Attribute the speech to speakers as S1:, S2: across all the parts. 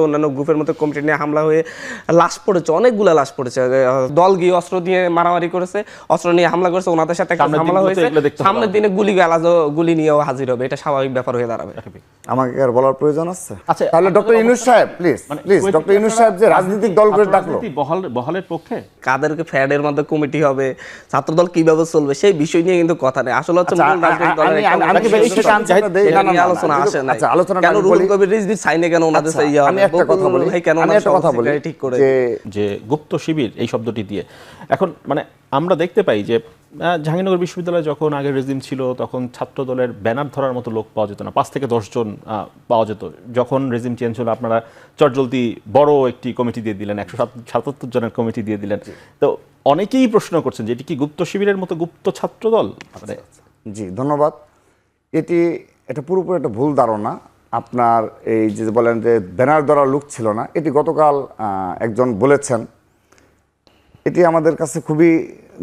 S1: অন্যান্য গ্রুপের মধ্যে কমিটি নিয়ে হামলা হয়ে লাশ পড়েছে অনেকগুলো লাশ পড়েছে। দল গিয়ে অস্ত্র দিয়ে মারামারি করেছে অস্ত্র নিয়ে হামলা করেছে ওনাদের সাথে হামলা হয়েছে। সামনের দিনে গুলি গালাজ গুলি নিয়েও হাজির হবে এটা স্বাভাবিক ব্যাপার হয়ে দাঁড়াবে।
S2: আমাকে আর বলার প্রয়োজন আছে?
S3: আচ্ছা,
S2: তাহলে ডক্টর ইনুস সাহেব প্লিজ
S3: মানে
S2: প্লিজ ডক্টর ইনুস সাহেব যে রাজনৈতিক দল করে ডাকলো।
S3: বহাল বহালের পক্ষে?
S1: কাদেরকে ফ্যাডের মধ্যে কমিটি হবে ছাত্রদল কীভাবে চলবে সেই বিষয় নিয়ে কিন্তু কথা নেই। আসলে হচ্ছে
S2: আচ্ছা,
S1: মূল রাজনৈতিক দলের
S2: আমি- আমি- আমি
S1: উদ্দেশ্য
S2: একটু
S1: এটা
S2: না, না,
S1: নিয়ে আলোচনা আসে নাই।
S2: আচ্ছা, আলোচনাটা
S1: কেন রুহুল। কবির রিজভি সাইনে কেন ওনাদের
S2: আচ্ছা,
S1: সেই ইয়ে
S2: আমি
S1: হবে?
S2: একটা কথা বলি
S1: ভাই কেন
S2: আমি একটা কথা বলি
S1: ঠিক করে
S2: যে
S3: যে গুপ্ত শিবির এই শব্দটি দিয়ে। এখন মানে আমরা দেখতে পাই যে জাহাঙ্গীরনগর বিশ্ববিদ্যালয়ে যখন আগে রেজিম ছিল তখন ছাত্র দলের ব্যানার ধরার মতো লোক পাওয়া যেত না। পাঁচ থেকে দশজন পাওয়া যেত। যখন রেজিম চেঞ্জ হলো আপনারা চটজলদি বড় একটি কমিটি দিয়ে দিলেন একশো সাতাত্তর জনের কমিটি দিয়ে দিলেন। তো অনেকেই প্রশ্ন করছেন যে এটি কি গুপ্ত শিবিরের মতো গুপ্ত ছাত্র দল মানে
S2: জি ধন্যবাদ। এটি এটা পুরোপুরি একটা ভুল ধারণা। আপনার এই যে বলেন যে ব্যানার ধরা লুক ছিল না এটি গতকাল আহ, একজন বলেছেন। এটি আমাদের কাছে খুবই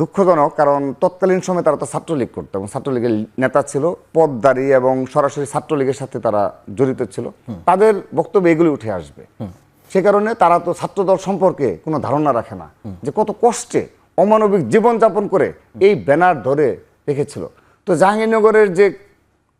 S2: দুঃখজনক কারণ তৎকালীন সময় তারা তো ছাত্রলীগ করতো এবং ছাত্রলীগের নেতা ছিল পদদারী এবং সরাসরি ছাত্রলীগের সাথে তারা জড়িত ছিল। তাদের বক্তব্য এগুলি উঠে আসবে। সে কারণে তারা তো ছাত্রদল সম্পর্কে কোনো ধারণা রাখে না যে কত কষ্টে অমানবিক জীবনযাপন করে এই ব্যানার ধরে রেখেছিল। তো জাহাঙ্গীরনগরের যে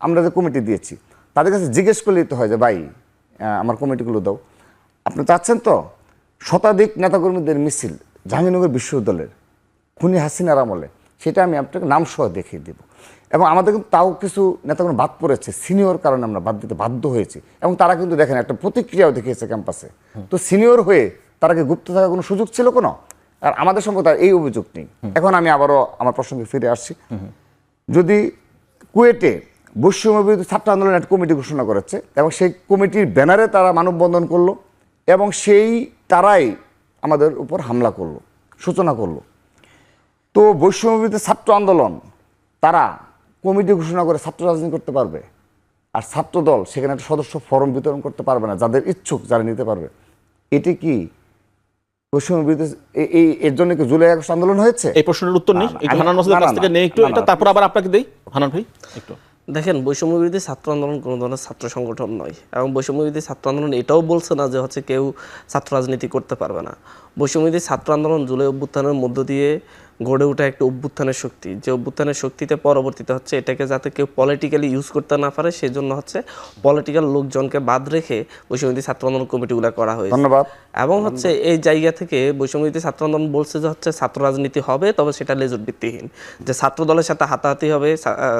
S2: আমরা যে কমিটি দিয়েছি তাদের কাছে জিজ্ঞেস করলেই তো হয় যে ভাই আমার কমিটিগুলো দাও। আপনি চাচ্ছেন তো শতাধিক নেতাকর্মীদের মিছিল জাহাঙ্গীরনগর বিশ্ববিদ্যালয়ের খুনি হাসিনার আমলে। সেটা আমি আপনাকে নাম সহ দেখিয়ে দেব। এবং আমাদের কিন্তু তাও কিছু নেতাকর্মী বাদ পড়েছে সিনিয়র কারণে আমরা বাদ দিতে বাধ্য হয়েছি। এবং তারা কিন্তু দেখেন একটা প্রতিক্রিয়াও দেখিয়েছে ক্যাম্পাসে। তো সিনিয়র হয়ে তারা কি গুপ্ত থাকার কোনো সুযোগ ছিল কোনো? আর আমাদের সম্পর্কে তার এই অভিযোগ নেই। এখন আমি আবারও আমার প্রসঙ্গে ফিরে আসছি। যদি কুয়েটে বৈষম্য বিরোধী ছাত্র আন্দোলন একটা কমিটি ঘোষণা করেছে এবং সেই কমিটির ব্যানারে তারা মানববন্ধন করল এবং সেই তারাই আমাদের উপর হামলা করল সূচনা করল। তো বৈষম্য বিরোধী ছাত্র আন্দোলন তারা কমিটি ঘোষণা করে ছাত্র রাজনীতি করতে পারবে আর ছাত্র দল সেখানে একটা সদস্য ফর্ম বিতরণ করতে পারবে না যাদের ইচ্ছুক যারা নিতে পারবে। এটি কি এই- এই এর জন্য কি জুলাই আগস্ট আন্দোলন হয়েছে?
S3: এই প্রশ্নের উত্তর নেই
S2: না, না,
S3: একটু
S2: আমি-
S3: হানান কাছ থেকে নেই একটু এটা তারপর আবার আপনাকে দেই হানান ভাই একটু।
S1: দেখেন বৈষম্য বিরোধী ছাত্র আন্দোলন কোনো ধরনের ছাত্র সংগঠন নয়। এবং বৈষম্য বিরোধী ছাত্র আন্দোলন এটাও বলছে না যে হচ্ছে কেউ ছাত্র রাজনীতি করতে পারবে না। বৈষম্য বিরোধী ছাত্র আন্দোলন জুলাই অভ্যুত্থানের মধ্য দিয়ে গড়ে ওঠা একটা অভ্যুত্থানের শক্তি। যে অভ্যুত্থানের শক্তিতে পরবর্তীতে হচ্ছে এটাকে যাতে কেউ পলিটিক্যালি ইউজ করতে না পারে সেই জন্য হচ্ছে পলিটিক্যাল লোকজনকে বাদ রেখে বৈষম্য ছাত্র আন্দোলন কমিটিগুলো করা হয়েছে।
S2: ধন্যবাদ।
S1: এবং হচ্ছে এই জায়গা থেকে বৈষম্যবিধি ছাত্র আন্দোলন বলছে যে হচ্ছে ছাত্র রাজনীতি হবে তবে সেটা লেজুর ভিত্তিহীন যে ছাত্র দলের সাথে হাতাহাতি হবে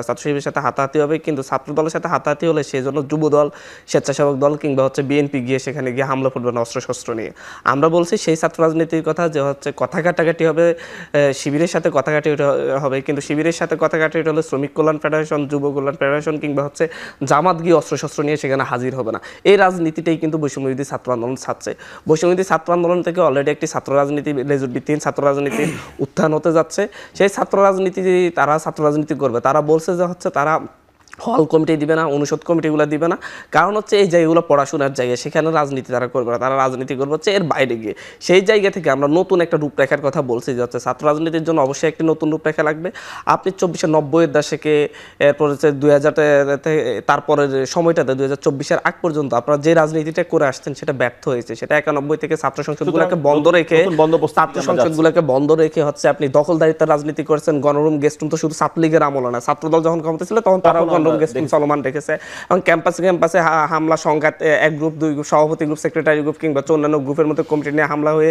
S1: ছাত্র শিবিরের সাথে হাতাহাতি হবে কিন্তু ছাত্র দলের সাথে হাতাহাতি হলে সেই জন্য যুব দল স্বেচ্ছাসেবক দল কিংবা হচ্ছে বিএনপি গিয়ে সেখানে গিয়ে হামলা না অস্ত্র শস্ত্র নিয়ে। আমরা বলছি সেই ছাত্র রাজনীতির কথা যে হচ্ছে কথা কাটাকাটি হবে শিবিরের সাথে কথা কাটাকাটি হবে। কিন্তু শিবিরের সাথে কথা কাটাকাটি হলে শ্রমিক কল্যাণ ফেডারেশন, যুব কল্যাণ ফেডারেশন কিংবা হচ্ছে জামাত গিয়ে অস্ত্র শস্ত্র নিয়ে সেখানে হাজির হবে না। এই রাজনীতিটাই কিন্তু বৈষম্যবিধি ছাত্র আন্দোলন ছাড়ছে। বৈষম্যবিধি ছাত্র আন্দোলন থেকে অলরেডি একটি ছাত্র রাজনীতি, লেজুর ভিত্তিহীন ছাত্র রাজনীতির উত্থান হতে যাচ্ছে। সেই ছাত্র রাজনীতি, তারা ছাত্র রাজনীতি করবে। তারা বলছে যে হচ্ছে তারা হল কমিটি দিবে না অনুষদ কমিটিগুলো দিবে না। কারণ হচ্ছে এই জায়গাগুলো পড়াশোনার জায়গা সেখানে রাজনীতি তারা করবে না। তারা রাজনীতি করবে হচ্ছে এর বাইরে গিয়ে। সেই জায়গা থেকে আমরা নতুন একটা রূপরেখার কথা বলছি যে হচ্ছে ছাত্র রাজনীতির জন্য অবশ্যই একটি নতুন রূপরেখা লাগবে। আপনি চব্বিশে নব্বইয়ের দশকে এরপর হচ্ছে দুই হাজার তারপরের সময়টাতে দুই হাজার চব্বিশের আগ পর্যন্ত আপনারা যে রাজনীতিটা করে আসছেন সেটা ব্যর্থ হয়েছে। সেটা একানব্বই থেকে ছাত্র সংসদগুলোকে বন্ধ রেখে ছাত্র সংসদগুলোকে বন্ধ রেখে হচ্ছে আপনি দখলদারিত্বের রাজনীতি করেছেন গণরুম গেস্টরুম তো শুধু ছাত্রলীগের আমল না ছাত্রদল যখন ক্ষমতা ছিল তখন তারাও গেস্ট রুম চলমান রেখেছে এবং ক্যাম্পাসে ক্যাম্পাসে হামলা সংঘাত এক গ্রুপ দুই গ্রুপ সভাপতি গ্রুপ সেক্রেটারি গ্রুপ কিংবা অন্যান্য গ্রুপের মধ্যে কমিটি নিয়ে হামলা হয়ে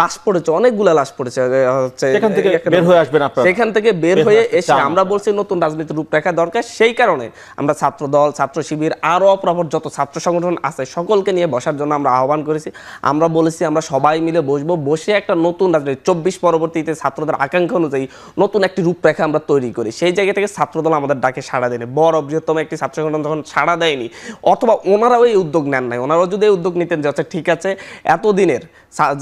S1: লাশ পড়েছে অনেকগুলো লাশ পড়েছে হচ্ছে
S3: সেখান থেকে বের হয়ে আসবেন আপনারা।
S1: সেখান থেকে বের
S3: বের
S1: এসে আমরা বলছি নতুন রাজনীতির রূপরেখা দরকার সেই কারণে আমরা ছাত্র দল ছাত্র শিবির আরও অপরাপর যত ছাত্র সংগঠন আছে সকলকে নিয়ে বসার জন্য আমরা আহ্বান করেছি। আমরা বলেছি আমরা সবাই মিলে বসবো বসে একটা নতুন রাজনীতি চব্বিশ পরবর্তীতে ছাত্রদের আকাঙ্ক্ষা অনুযায়ী নতুন একটি রূপরেখা আমরা তৈরি করি। সেই জায়গা থেকে ছাত্রদল আমাদের ডাকে সাড়া দেয়নি বড় বৃহত্তম একটি ছাত্র সংগঠন তখন সাড়া দেয়নি। অথবা ওনারাও এই উদ্যোগ নেন নাই। ওনারাও যদি এই উদ্যোগ নিতেন যে আচ্ছা ঠিক আছে, এতদিনের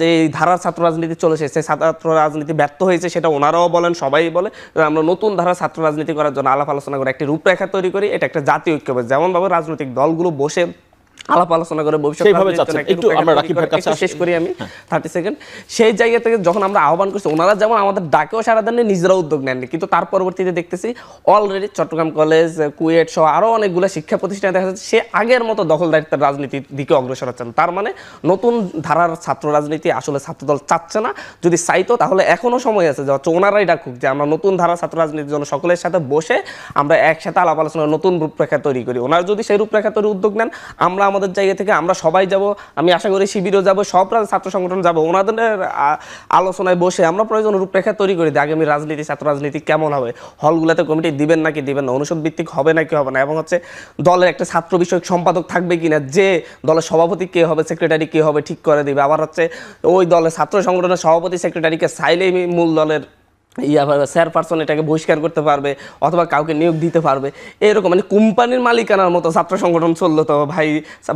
S1: যে ধারার ছাত্র রাজনীতি চলেছে, সেই ছাত্র রাজনীতি ব্যর্থ হয়েছে, সেটা ওনারাও বলেন, সবাই বলে। আমরা নতুন ধারার ছাত্র রাজনীতি করার জন্য আলাপ আলোচনা করে একটি রূপরেখা তৈরি করি। এটা একটা জাতীয় ঐক্য। যেমনভাবে রাজনৈতিক দলগুলো বসে আলাপ আলোচনা করে ভবিষ্যৎ
S3: সেইভাবে
S1: রাজনীতির জন্য
S3: চাচ্ছেন।
S1: একটা
S3: একটু আমরা রাকিব ভাইয়ের কাছে
S1: শেষ করি আমি থার্টি সেকেন্ড সেই জায়গা থেকে যখন আমরা আহ্বান করছি ওনারা যেমন আমাদের ডাকেও সারা দেননি নিজেরা উদ্যোগ নেননি। কিন্তু তার পরবর্তীতে দেখতেছি অলরেডি চট্টগ্রাম কলেজ কুয়েট সহ আরও অনেকগুলো শিক্ষা প্রতিষ্ঠানে দেখা যাচ্ছে সে আগের মতো দখলদারিত্বের রাজনীতির দিকে অগ্রসর হচ্ছেন। তার মানে নতুন ধারার ছাত্র রাজনীতি আসলে ছাত্রদল চাচ্ছে না। যদি চাইতো তাহলে এখনও সময় আছে। যে ওনারাই ডাকুক যে আমরা নতুন ধারার ছাত্র রাজনীতির জন্য সকলের সাথে বসে আমরা একসাথে আলাপ আলোচনা নতুন রূপরেখা তৈরি করি। ওনারা যদি সেই রূপরেখা তৈরি উদ্যোগ নেন আমরা আমাদের জায়গা থেকে আমরা সবাই যাব, আমি আশা করি শিবিরও যাব, সব ছাত্র সংগঠন যাব। ওনাদের আলোচনায় বসে আমরা প্রয়োজন রূপরেখা তৈরি করি যে আগামী রাজনীতি, ছাত্র রাজনীতি কেমন হবে? হলগুলোতে কমিটি দিবেন নাকি দিবেন না? অনুষদ ভিত্তিক হবে নাকি হবে না? এবং হচ্ছে দলের একটা ছাত্র বিষয়ক সম্পাদক থাকবে কিনা? যে দলের সভাপতি কে হবে, সেক্রেটারি কে হবে, ঠিক করে দিবে। আবার হচ্ছে ওই দলের ছাত্র সংগঠনের সভাপতি, সেক্রেটারিকে চাইলেই মূল দলের ইয়া চেয়ারপারসন এটাকে বহিষ্কার করতে পারবে, অথবা কাউকে নিয়োগ দিতে পারবে। এরকম মানে কোম্পানির মালিকানার মতো ছাত্র সংগঠন চলল তো ভাই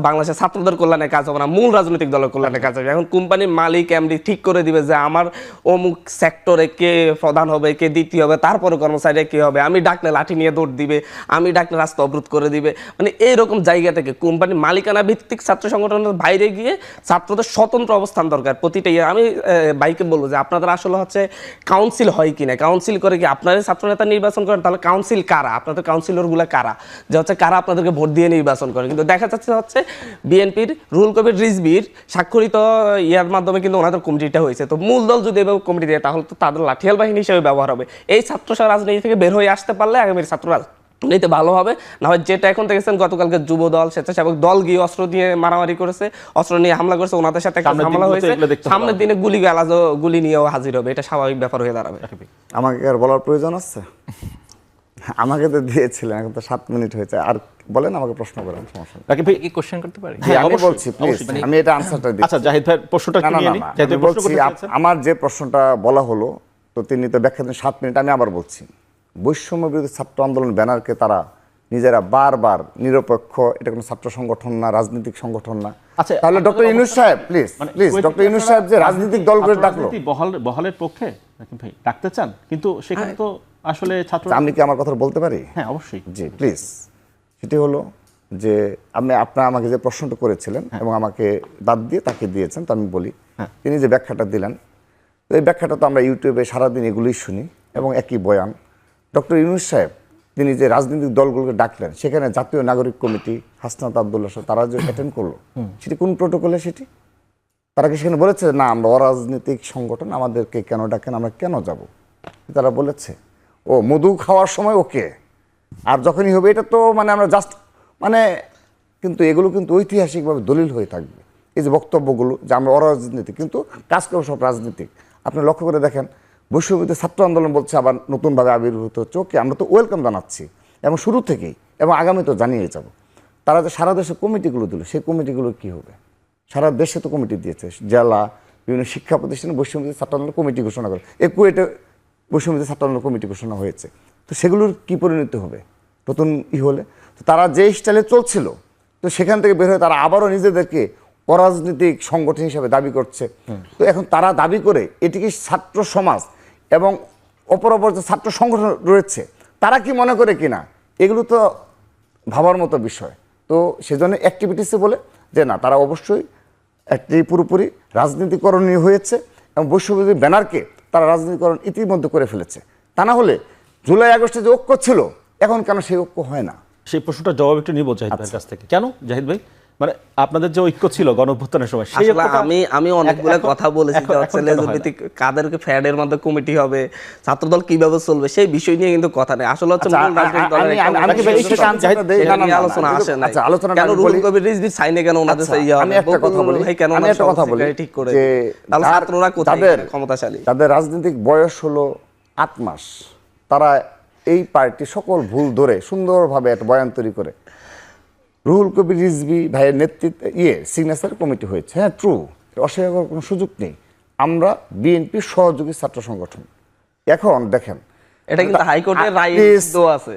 S1: বাংলাদেশের ছাত্রদের কল্যাণে কাজ হবে না, মূল রাজনৈতিক দলের কল্যাণে কাজ হবে। এখন কোম্পানির মালিক এমডি ঠিক করে দিবে যে, আমার অমুক সেক্টরে কে প্রধান হবে, কে দ্বিতীয় হবে, তারপরে কর্মচারী কে হবে? আমি ডাকলে লাঠি নিয়ে দৌড় দিবে, আমি ডাকলে রাস্তা অবরোধ করে দিবে। মানে এইরকম জায়গা থেকে কোম্পানির মালিকানা ভিত্তিক ছাত্র সংগঠনের বাইরে গিয়ে ছাত্রদের স্বতন্ত্র অবস্থান দরকার প্রতিটা ইয়ে। আমি ভাইকে বলব যে, আপনাদের আসলে হচ্ছে কাউন্সিল হয় কিনা কাউন্সিল করে কি আপনারা ছাত্র নেতা নির্বাচন করেন? তাহলে কাউন্সিল কারা? আপনাদের কাউন্সিলরগুলা কারা? যে হচ্ছে কারা আপনাদেরকে ভোট দিয়ে নির্বাচন করে? কিন্তু দেখা যাচ্ছে হচ্ছে বিএনপির রুল কবির রিজবির স্বাক্ষরিত ইয়ার মাধ্যমে কিন্তু ওনাদের কমিটিটা হয়েছে। তো মূল দল যদি এভাবে কমিটি দেয়, তাহলে তো তাদের লাঠিয়াল বাহিনী হিসেবে ব্যবহার হবে। এই ছাত্র রাজনীতি থেকে বের হয়ে আসতে পারলে আগামীর ছাত্র নিতে ভালো হবে। না হয় যেটা এখন দেখেছেন গতকালকে যুব দল স্বেচ্ছাসেবক দল গিয়ে অস্ত্র দিয়ে মারামারি করেছে অস্ত্র নিয়ে হামলা করেছে ওনাদের সাথে একটা হামলা হয়েছে। সামনের দিনে গুলি গালাজ গুলি নিয়েও হাজির হবে এটা স্বাভাবিক ব্যাপার হয়ে দাঁড়াবে।
S2: আমাকে আর বলার প্রয়োজন আছে? আমাকে তো দিয়েছিলেন এখন তো সাত মিনিট হয়েছে। আর বলেন আমাকে প্রশ্ন করেন। সমস্যা
S3: রাকিব ভাই
S4: কি কোশ্চেন করতে পারি?
S2: জি, আমি বলছি প্লিজ আমি এটা আনসারটা দিই
S3: আচ্ছা জাহিদ ভাই প্রশ্নটা নিয়ে জাহিদ
S2: বলছি? আমার যে প্রশ্নটা বলা হলো তো তিনি তো ব্যাখ্যা সাত মিনিট আমি আবার বলছি। বৈষম্য বিরোধী ছাত্র আন্দোলন ব্যানারকে তারা নিজেরা বারবার নিরপেক্ষ এটা কোনো ছাত্র সংগঠন না রাজনৈতিক সংগঠন না।
S3: আচ্ছা,
S2: তাহলে ডক্টর ইউনুস সাহেব প্লিজ
S3: মানে
S2: প্লিজ ডক্টর
S3: কি
S2: ইউনুস সাহেব যে রাজনৈতিক দলগুলো
S3: ছাত্র
S2: ডাকলো।
S3: বহাল বহালের পক্ষে? রাকিব ভাই ডাকতে চান? কিন্তু সেখানে তো আসলে ছাত্র
S2: আমি কি আমার কথা বলতে পারি?
S3: হ্যাঁ অবশ্যই।
S2: জি প্লিজ সেটি হলো যে আপনি আপনার আমাকে যে প্রশ্নটা করেছিলেন এবং আমাকে বাদ দিয়ে তাকে দিয়েছেন তো আমি বলি। তিনি যে ব্যাখ্যাটা দিলেন এই ব্যাখ্যাটা তো আমরা ইউটিউবে সারাদিন এগুলোই শুনি এবং একই বয়ান। ডক্টর ইউনুস সাহেব তিনি যে রাজনৈতিক দলগুলোকে ডাকলেন সেখানে জাতীয় নাগরিক কমিটি হাসনাত আবদুল্লাহ তারা যে অ্যাটেন্ড করল সেটি কোন প্রোটোকলে সেটি? তারা কি সেখানে বলেছে না আমরা অরাজনৈতিক সংগঠন আমাদেরকে কেন ডাকেন আমরা কেন যাব? তারা বলেছে ও মধু খাওয়ার সময় ওকে আর যখনই হবে এটা তো মানে আমরা জাস্ট মানে কিন্তু এগুলো কিন্তু ঐতিহাসিকভাবে দলিল হয়ে থাকবে। এই যে বক্তব্যগুলো যে আমরা অরাজনীতিক কিন্তু কাজ করব সব রাজনীতিক। আপনি লক্ষ্য করে দেখেন বৈশ্ববিদ্য ছাত্র আন্দোলন বলছে আবার নতুনভাবে আবির্ভূত হচ্ছে। ওকে আমরা তো ওয়েলকাম জানাচ্ছি। এবং শুরু থেকেই এবং আগামী তো জানিয়ে যাব। তারা যে সারা দেশে কমিটিগুলো দিল সেই কমিটিগুলো কি হবে? সারা দেশে তো কমিটি দিয়েছে। জেলা বিভিন্ন শিক্ষা প্রতিষ্ঠানে বৈষম্য ছাত্র আন্দোলন কমিটি ঘোষণা করে। এ কুয়েটে বৈষম্য ছাত্র আন্দোলন কমিটি ঘোষণা হয়েছে। তো সেগুলোর কি পরিণতি হবে? নতুন ই হলে? তো তারা যে স্টাইলে চলছিল তো সেখান থেকে বের হয়ে তারা আবারও নিজেদেরকে অরাজনৈতিক সংগঠন হিসাবে দাবি করছে। তো এখন তারা দাবি করে এটিকে ছাত্র সমাজ এবং অপর অপর যে ছাত্র সংগঠন রয়েছে তারা কি মনে করে কিনা? এগুলো তো ভাবার মতো বিষয়। তো সেজন্য অ্যাক্টিভিটিসে বলে যে না তারা অবশ্যই একটি পুরোপুরি রাজনীতিকরণীয় হয়েছে এবং বৈশ্ববিধি ব্যানারকে তারা রাজনীতিকরণ ইতিমধ্যে করে ফেলেছে। তা না হলে জুলাই আগস্টে যে ঐক্য ছিল এখন কেন সেই ঐক্য হয় না?
S3: সেই প্রশ্নটার জবাব একটু নিব জাহিদ ভাইয়ের কাছ থেকে। কেন জাহিদ ভাই? মানে আপনাদের যে ঐক্য ছিল গণ অভ্যুত্থানের সময় সেই
S1: আমি আমি অনেকগুলো কথা বলেছি যে হচ্ছে
S3: না?
S1: লেজভিত্তিক কাদেরকে ফ্যাডের মধ্যে কমিটি হবে ছাত্রদল কীভাবে চলবে সেই বিষয় নিয়ে কিন্তু কথা নেই। আসলে হচ্ছে
S2: আচ্ছা,
S1: মূল রাজনৈতিক দলের
S2: আমি- না, না, না, না,
S1: আলোচনা আসে নাই।
S2: আচ্ছা, আলোচনাটা
S1: কেন রুহুল। কবির রিজভী সাইনে কেন ওনাদের
S2: আচ্ছা,
S1: ইয়ে
S2: আমি একটা কথা বলি।
S1: ভাই কেন
S2: আমি একটা কথা বলি
S1: ঠিক করে
S2: যে
S1: তাহলে ছাত্ররা কোথায় ক্ষমতাশালী?
S2: তাদের রাজনৈতিক বয়স হলো আট মাস তারা এই পার্টি সকল ভুল ধরে সুন্দরভাবে একটা বয়ান তৈরি করে। রুহুল কবির রিজভি ভাইয়ের নেতৃত্বে ইয়ে সিগনেচার কমিটি হয়েছে। হ্যাঁ ট্রু অস্বীকার করার কোনো সুযোগ নেই। আমরা বিএনপির সহযোগী ছাত্র সংগঠন। এখন দেখেন
S1: এটা কিন্তু হাইকোর্টের রায় দেওয়া আছে।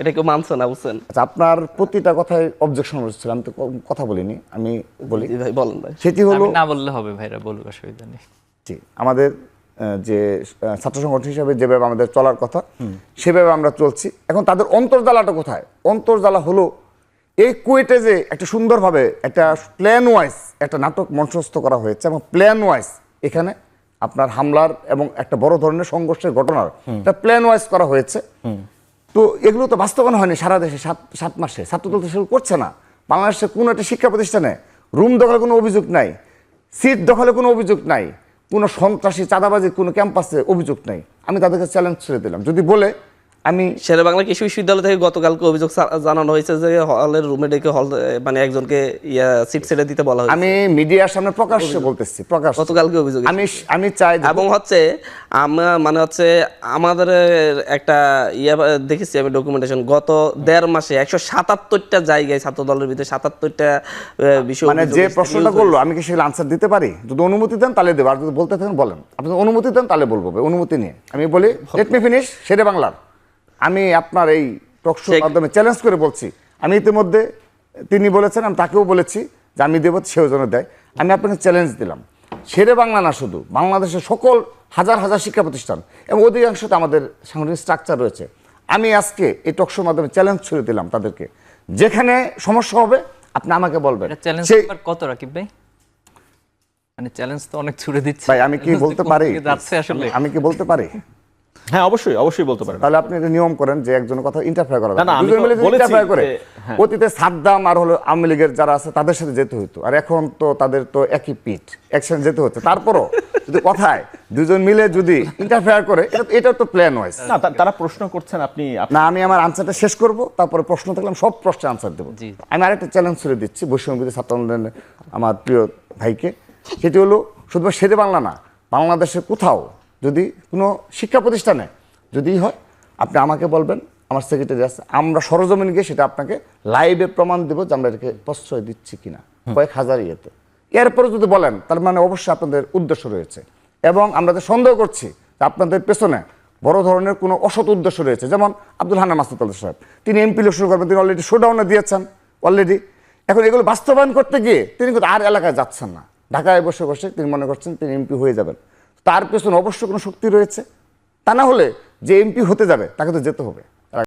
S1: এটা কেউ মানছে না বুঝছেন?
S2: আচ্ছা আপনার প্রতিটা কথায় অবজেকশন হচ্ছিল আমি তো কথা বলিনি আমি বলি।
S1: ভাই বলেন ভাই।
S2: সেটি হলো
S4: না বললে হবে ভাইরা বলুক অসুবিধা নেই।
S2: জি আমাদের যে ছাত্র সংগঠন হিসাবে যেভাবে আমাদের চলার কথা সেভাবে আমরা চলছি। এখন তাদের অন্তর্জালাটা কোথায়? অন্তর্জালা হলো এই কুয়েটে যে একটা সুন্দরভাবে একটা প্ল্যান ওয়াইজ একটা নাটক মঞ্চস্থ করা হয়েছে এবং প্ল্যান ওয়াইজ এখানে আপনার হামলার এবং একটা বড় ধরনের সংঘর্ষের ঘটনার একটা প্ল্যান ওয়াইজ করা হয়েছে। তো এগুলো তো বাস্তবায়ন হয়নি সারা দেশে সাত সাত মাসে। ছাত্রদল তো সেগুলো করছে না। বাংলাদেশে কোনো একটা শিক্ষা প্রতিষ্ঠানে রুম দখলে কোনো অভিযোগ নাই সিট দখলে কোনো অভিযোগ নাই কোনো সন্ত্রাসী চাঁদাবাজি কোনো ক্যাম্পাসে অভিযোগ নাই। আমি তাদেরকে চ্যালেঞ্জ ছেড়ে দিলাম। যদি বলে আমি
S1: শেরে বাংলা কৃষি বিশ্ববিদ্যালয় থেকে গতকালকে অভিযোগ জানানো হয়েছে যে হলের রুমে ডেকে হল মানে একজনকে ইয়া সিট ছেড়ে দিতে বলা হয়েছে।
S2: আমি মিডিয়ার সামনে প্রকাশ্যে বলতেছি প্রকাশ
S1: গতকালকে অভিযোগ
S2: আমি আমি চাই
S1: এবং হচ্ছে আমরা মানে হচ্ছে আমাদের একটা ইয়ে দেখেছি আমি ডকুমেন্টেশন গত দেড় মাসে একশো সাতাত্তরটা জায়গায় ছাত্র দলের ভিতরে সাতাত্তরটা বিষয়
S2: মানে যে প্রশ্নটা করল আমি কি সেগুলো আনসার দিতে পারি? যদি অনুমতি দেন তাহলে দেবো। আর যদি বলতে থাকেন বলেন। আপনি অনুমতি দেন তাহলে বলব অনুমতি নিয়ে। আমি বলি লেট মি ফিনিশ সেরে বাংলার আমি আপনার এই টকশোর। মাধ্যমে চ্যালেঞ্জ করে বলছি। আমি ইতিমধ্যে তিনি বলেছেন আমি তাকেও বলেছি যে আমি দেবো সেও যেন দেয়। আমি আপনাকে চ্যালেঞ্জ দিলাম। সেরে বাংলা না শুধু বাংলাদেশের সকল হাজার হাজার শিক্ষা প্রতিষ্ঠান এবং অধিকাংশতে আমাদের সাংগঠনিক স্ট্রাকচার রয়েছে। আমি আজকে এই টকশোর মাধ্যমে চ্যালেঞ্জ ছুড়ে দিলাম তাদেরকে। যেখানে সমস্যা হবে আপনি আমাকে বলবেন।
S4: চ্যালেঞ্জ কত রাকিব ভাই? মানে চ্যালেঞ্জ তো অনেক ছুড়ে দিচ্ছে।
S2: ভাই আমি কি বলতে পারি? আমি কি বলতে পারি?
S3: হ্যাঁ অবশ্যই অবশ্যই বলতে পারেন।
S2: তাহলে আপনি নিয়ম করেন যে একজনের কথা ইন্টারফেয়ার করা
S3: না,
S2: দুজন মিলে interfere করে
S3: হ্যাঁ।
S2: অতীতে সাদ্দাম আর হলো আওয়ামী লীগের যারা আছে তাদের সাথে যেতে হতো আর এখন তো তাদের তো একই পিঠ একসাথে যেতে হচ্ছে। তারপরও যদি কথায় দুজন মিলে যদি ইন্টারফেয়ার করে এটা এটা তো প্ল্যান ওয়াইজ
S3: না তারা প্রশ্ন করছেন আপনি
S2: না আমি আমার আনসারটা শেষ করব তারপরে প্রশ্ন থাকলে আমি সব প্রশ্নের আনসার দেবো। আমি আরেকটা চ্যালেঞ্জ ছুড়ে দিচ্ছি বৈষম্যবিধি ছাত্র আন্দোলনের আমার প্রিয় ভাইকে। সেটি হলো শুধু শেরে বাংলা না বাংলাদেশে কোথাও যদি কোনো শিক্ষা প্রতিষ্ঠানে যদি হয়, আপনি আমাকে বলবেন, আমার সেক্রেটারি আছে, আমরা সরজমিন গিয়ে সেটা আপনাকে লাইভে প্রমাণ দেবো যে আমরা এটাকে প্রশ্রয় দিচ্ছি কিনা, কয়েক হাজার ইয়েতে। এরপরে যদি বলেন, তার মানে অবশ্যই আপনাদের উদ্দেশ্য রয়েছে। এবং আমরা যে সন্দেহ করছি যে আপনাদের পেছনে বড় ধরনের কোনো অসৎ উদ্দেশ্য রয়েছে, যেমন আব্দুল হান্নান মাসুদ সাহেব। তিনি এমপি শুরু করবেন, তিনি অলরেডি শোডাউনে দিয়েছেন অলরেডি এখন এগুলো বাস্তবায়ন করতে গিয়ে তিনি কিন্তু আর এলাকায় যাচ্ছেন না। ঢাকায় বসে বসে তিনি মনে করছেন তিনি এমপি হয়ে যাবেন। তার পেছনে অবশ্য কোনো শক্তি রয়েছে। তা না হলে যে এমপি হতে যাবে, তাকে তো যেতে হবে।